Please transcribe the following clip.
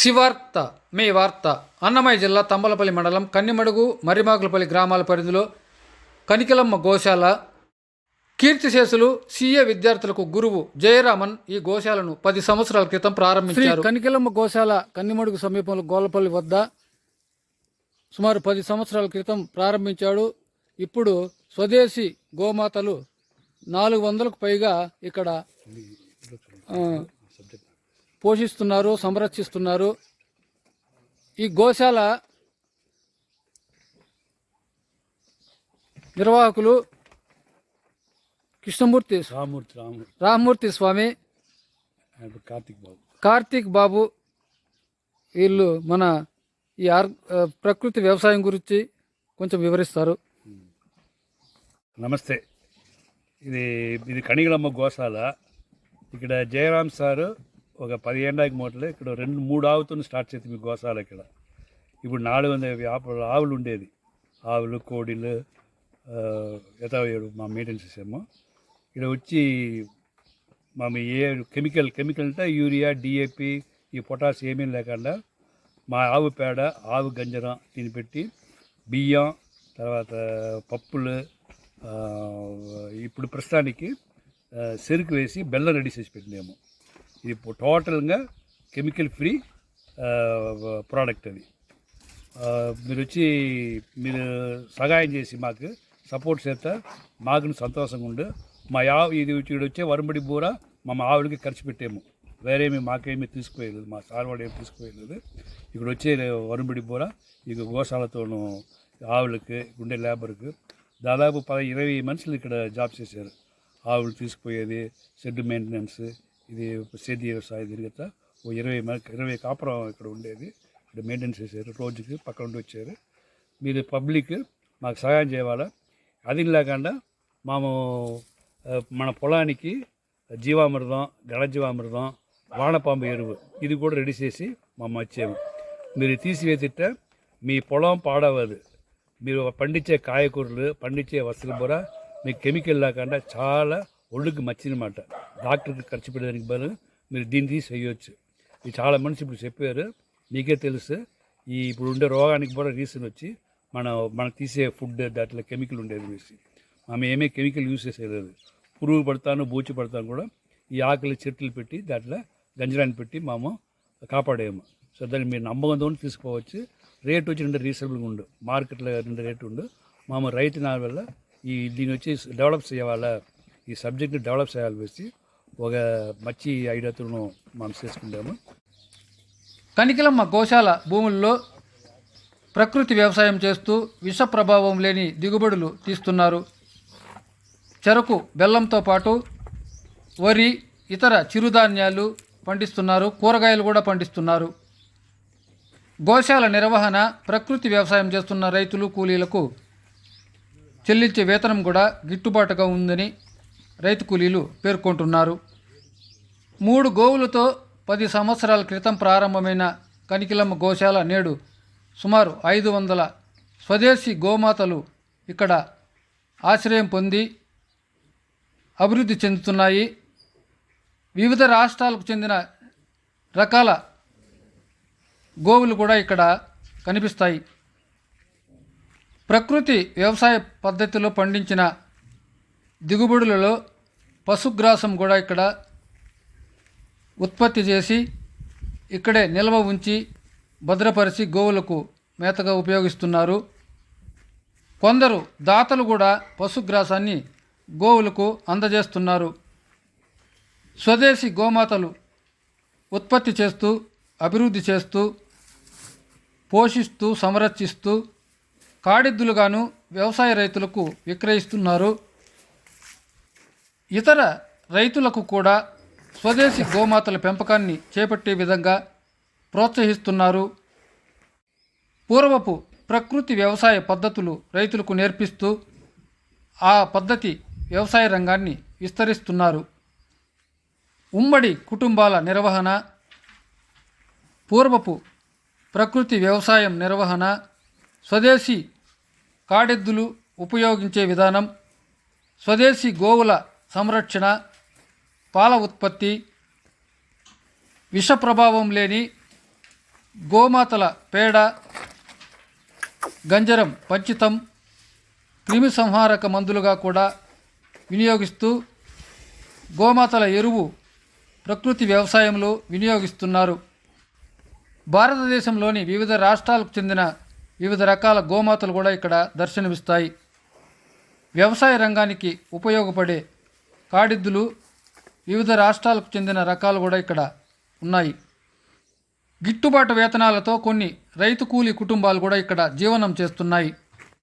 శివార్త మీ వార్త అన్నమయ్య జిల్లా తంబలపల్లి మండలం కన్నిమడుగు మర్రిమాకులపల్లి గ్రామాల పరిధిలో కనికలమ్మ గోశాల కీర్తిశేషులు సీఏ విద్యార్థులకు గురువు జయరామన్ ఈ గోశాలను పది సంవత్సరాల క్రితం ప్రారంభించారు. కనికలమ్మ గోశాల కన్నిమడుగు సమీపంలో గోలపల్లి వద్ద సుమారు పది సంవత్సరాల క్రితం ప్రారంభించాడు. ఇప్పుడు స్వదేశీ గోమాతలు నాలుగు వందలకు పైగా ఇక్కడ పోషిస్తున్నారు సంరక్షిస్తున్నారు. ఈ గోశాల నిర్వాహకులు కృష్ణమూర్తి రామూర్తి రామూర్తి. రామ్మూర్తి స్వామి కార్తిక్ బాబు. కార్తీక్ బాబు. వీళ్ళు మన ఈ ఆర్ ప్రకృతి వ్యవసాయం గురించి కొంచెం వివరిస్తారు. నమస్తే. ఇది ఇది కణిగలమ్మ గోశాల. ఇక్కడ జయరామ్ సారు ఒక పదిహేండాకి మూటలు ఇక్కడ రెండు మూడు ఆవుతో స్టార్ట్ చేసింది మీ గోశాల ఇక్కడ. ఇప్పుడు నాలుగు వందల యాభై ఆవులు ఉండేది. ఆవులు కోడిలు ఎతా మా మెయింటెన్స్ చేసాము. ఇక్కడ వచ్చి మా మీ ఏ కెమికల్ కెమికల్ అంటే యూరియా డిఏపి ఈ పొటాష్ ఏమీ లేకుండా మా ఆవు పేడ ఆవు గంజరం దీన్ని పెట్టి బియ్యం తర్వాత పప్పులు ఇప్పుడు ప్రస్తుతానికి చెరుకు వేసి బెల్లం రెడీ చేసి పెట్టినాము. ఇది ఇప్పుడు టోటల్గా కెమికల్ ఫ్రీ ప్రోడక్ట్ అది ఆ, మీరు వచ్చి మీరు సహాయం చేసి మాకు సపోర్ట్ చేస్తా మాకు సంతోషంగా ఉండు మా ఆవు ఇది ఇక్కడ వచ్చే వరంబడి బూర మా ఆవులకి ఖర్చు పెట్టాము వేరేమి మాకేమీ తీసుకుపోయలేదు మా సార్ వాడు ఏమి తీసుకుపోయలేదు ఇక్కడ వచ్చే వరంబడి బూర ఇక గోశాలతోనూ ఆవులకి ఉండే లేబర్కి దాదాపు పది ఇరవై మనుషులు ఇక్కడ జాబ్ చేశారు ఆవులు తీసుకుపోయేది షెడ్ మెయింటెనెన్స్ ఇది సేద్య వ్యవసాయం తిరిగితే ఓ ఇరవై మ- ఇరవై కాపురం ఇక్కడ ఉండేది ఇక్కడ మెయింటెనెన్స్ చేశారు రోజుకి పక్క నుండి వచ్చారు మీరు పబ్లిక్ మాకు సహాయం చేయాలా అది లేకుండా మేము ఆ, మన పొలానికి జీవామృతం గడజీవామృతం వానపాంబు ఎరువు ఇది కూడా రెడీ చేసి మేము వచ్చాము మీరు తీసివేసిట్ట మీ పొలం పాడవదు మీరు పండించే కాయకూరలు పండించే వస్తువులు కూడా మీకు కెమికల్ లేకుండా చాలా ఒళ్ళుకి మచ్చినమాట డాక్టర్కి ఖర్చు పెట్టడానికి బదులు మీరు దీన్ని తీసి వేయవచ్చు ఇది చాలా మనిషి ఇప్పుడు చెప్పారు. మీకే తెలుసు. ఈ ఇప్పుడు ఉండే రోగానికి కూడా రీజన్ వచ్చి మన మనం తీసే ఫుడ్ దాంట్లో కెమికల్ ఉండేది వేసి మనం ఏమీ కెమికల్ యూస్ చేసేది పురుగు పడతాను బూచి పడతాను కూడా ఈ ఆకలి చెట్లు పెట్టి దాంట్లో గంజరాన్ని పెట్టి మేము కాపాడేము సో దాన్ని మీరు నమ్మకంతో తీసుకోవచ్చు. రేట్ వచ్చి రెండు రీజనబుల్గా ఉండు. మార్కెట్లో రెండు రేటు ఉండు. మామ రైతు నా వల్ల ఈ దీన్ని వచ్చి డెవలప్ చేయాలా? ఈ సబ్జెక్ట్ని డెవలప్ చేయాలి వేసి ఒక మంచి ఐడియాతో మనం చేసుకుంటాము. కనికలమ్మ గోశాల భూముల్లో ప్రకృతి వ్యవసాయం చేస్తూ విష ప్రభావం లేని దిగుబడులు తీస్తున్నారు. చెరకు బెల్లంతో పాటు వరి ఇతర చిరుధాన్యాలు పండిస్తున్నారు. కూరగాయలు కూడా పండిస్తున్నారు. గోశాల నిర్వహణ ప్రకృతి వ్యవసాయం చేస్తున్న రైతులు కూలీలకు చెల్లించే వేతనం కూడా గిట్టుబాటుగా ఉందని రైతు కూలీలు పేర్కొంటున్నారు. మూడు గోవులతో పది సంవత్సరాల క్రితం ప్రారంభమైన కనికిలమ్మ గోశాల నేడు సుమారు ఐదు వందల స్వదేశీ గోమాతలు ఇక్కడ ఆశ్రయం పొంది అభివృద్ధి చెందుతున్నాయి. వివిధ రాష్ట్రాలకు చెందిన రకాల గోవులు కూడా ఇక్కడ కనిపిస్తాయి. ప్రకృతి వ్యవసాయ పద్ధతిలో పండించిన దిగుబడులలో పశుగ్రాసం కూడా ఇక్కడ ఉత్పత్తి చేసి ఇక్కడే నిల్వ ఉంచి భద్రపరిచి గోవులకు మేతగా ఉపయోగిస్తున్నారు. కొందరు దాతలు కూడా పశుగ్రాసాన్ని గోవులకు అందజేస్తున్నారు. స్వదేశీ గోమాతలు ఉత్పత్తి చేస్తూ అభివృద్ధి చేస్తూ పోషిస్తూ సంరక్షిస్తూ కాడిద్దులుగాను వ్యవసాయ రైతులకు విక్రయిస్తున్నారు. ఇతర రైతులకు కూడా స్వదేశీ గోమాతల పెంపకాన్ని చేపట్టే విధంగా ప్రోత్సహిస్తున్నారు. పూర్వపు ప్రకృతి వ్యవసాయ పద్ధతులు రైతులకు నేర్పిస్తూ ఆ పద్ధతి వ్యవసాయ రంగాన్ని విస్తరిస్తున్నారు. ఉమ్మడి కుటుంబాల నిర్వహణ పూర్వపు ప్రకృతి వ్యవసాయం నిర్వహణ స్వదేశీ కాడెద్దులు ఉపయోగించే విధానం స్వదేశీ గోవుల సంరక్షణ పాల ఉత్పత్తి విష ప్రభావం లేని గోమాతల పేడ గంజరం పంచితం క్రిమి సంహారక మందులుగా కూడా వినియోగిస్తూ గోమాతల ఎరువు ప్రకృతి వ్యవసాయంలో వినియోగిస్తున్నారు. భారతదేశంలోని వివిధ రాష్ట్రాలకు చెందిన వివిధ రకాల గోమాతలు కూడా ఇక్కడ దర్శనమిస్తాయి. వ్యవసాయ రంగానికి ఉపయోగపడే కాడిద్దులు వివిధ రాష్ట్రాలకు చెందిన రకాలు కూడా ఇక్కడ ఉన్నాయి. గిట్టుబాటు వేతనాలతో కొన్ని రైతు కూలీ కుటుంబాలు కూడా ఇక్కడ జీవనం చేస్తున్నాయి.